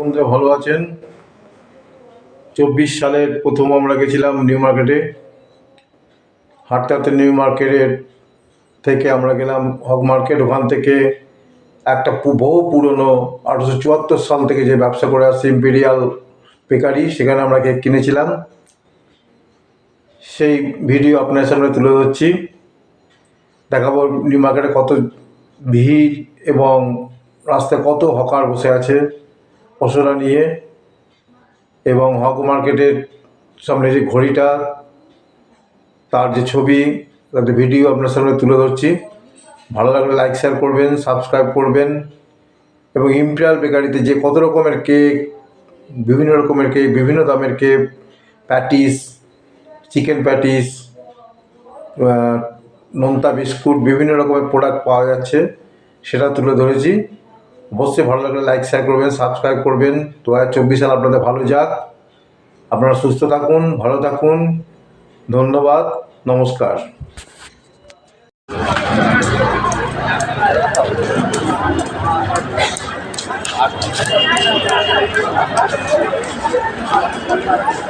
বন্ধুরা ভালো আছেন? চব্বিশ সালের প্রথম আমরা গেছিলাম নিউ মার্কেটে। হাঁটতে নিউ মার্কেটের থেকে আমরা গেলাম হক মার্কেট। ওখান থেকে একটা বহু পুরনো আঠারোশো চুয়াত্তর সাল থেকে যে ব্যবসা করে আসছে ইম্পেরিয়াল বেকারি সেখানে আমরা কেক কিনেছিলাম। সেই ভিডিও আপনার সামনে তুলে ধরছি। দেখাবো নিউ মার্কেটে কত ভিড় এবং রাস্তায় কত হকার বসে আছে। পশুরা নিয়ে এবং হক মার্কেটের সামনে যে ঘড়িটা, তার যে ছবি তাদের ভিডিও আপনার সামনে তুলে ধরছি। ভালো লাগলে লাইক শেয়ার করবেন সাবস্ক্রাইব করবেন এবং ইম্পেরিয়াল বেকারিতে যে কত রকমের কেক বিভিন্ন রকমের কেক বিভিন্ন দামের কেক প্যাটিস চিকেন প্যাটিস নোনতা বিস্কুট, বিভিন্ন রকমের প্রোডাক্ট পাওয়া যাচ্ছে, সেটা তুলে ধরেছি। অবশ্যই ভালো লাগলে লাইক শেয়ার করবেন সাবস্ক্রাইব করবেন। দু হাজার চব্বিশ সাল আপনাদের ভালো যাক। আপনারা সুস্থ থাকুন, ভালো থাকুন। ধন্যবাদ, নমস্কার। হক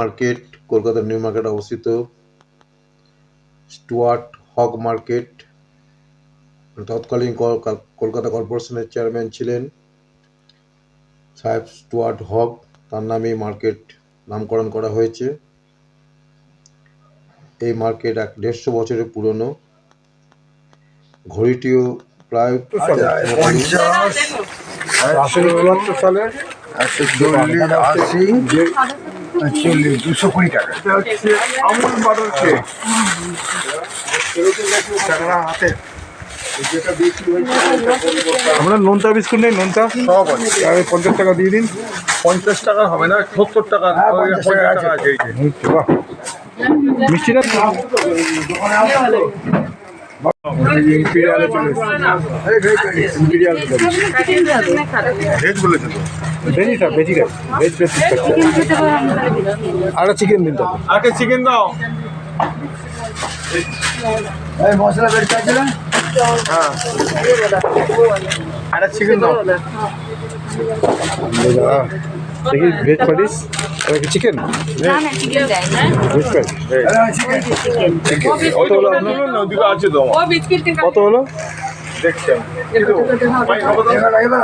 মার্কেট কলকাতার নিউ মার্কেট অবস্থিত। স্টুয়ার্ট হক মার্কেট তৎকালীন কল- কল- কলকাতা কর্পোরেশনের চেয়ারম্যান ছিলেন সাহেব স্টুয়ার্ট হক। তার নামে মার্কেট নামকরণ করা হয়েছে। এই মার্কেট এক দেড়শো বছরের পুরনো। ঘড়িটিও প্রায় পঞ্চাশ। সালে একশো চল্লিশ আশি চল্লিশ দুশো কুড়ি টাকা হচ্ছে আমুল বাটার কেক হাতে আমরা নোনতা বিস্কুট নেই নোনতা? সব আছে। আরে পঞ্চাশ টাকা দিয়ে দিন। পঞ্চাশ টাকা হবে না সত্তর টাকা হ্যাঁ, আর চিকেন দিন তো। আগে চিকেন দাও। এই মশলা বের আছে না আরে চিকেন দাও। দেখি ভেজ প্যাটিস আর কি চিকেন কত হলো? দেখছেন। দেখো ভাই খবর দাও। না লাগা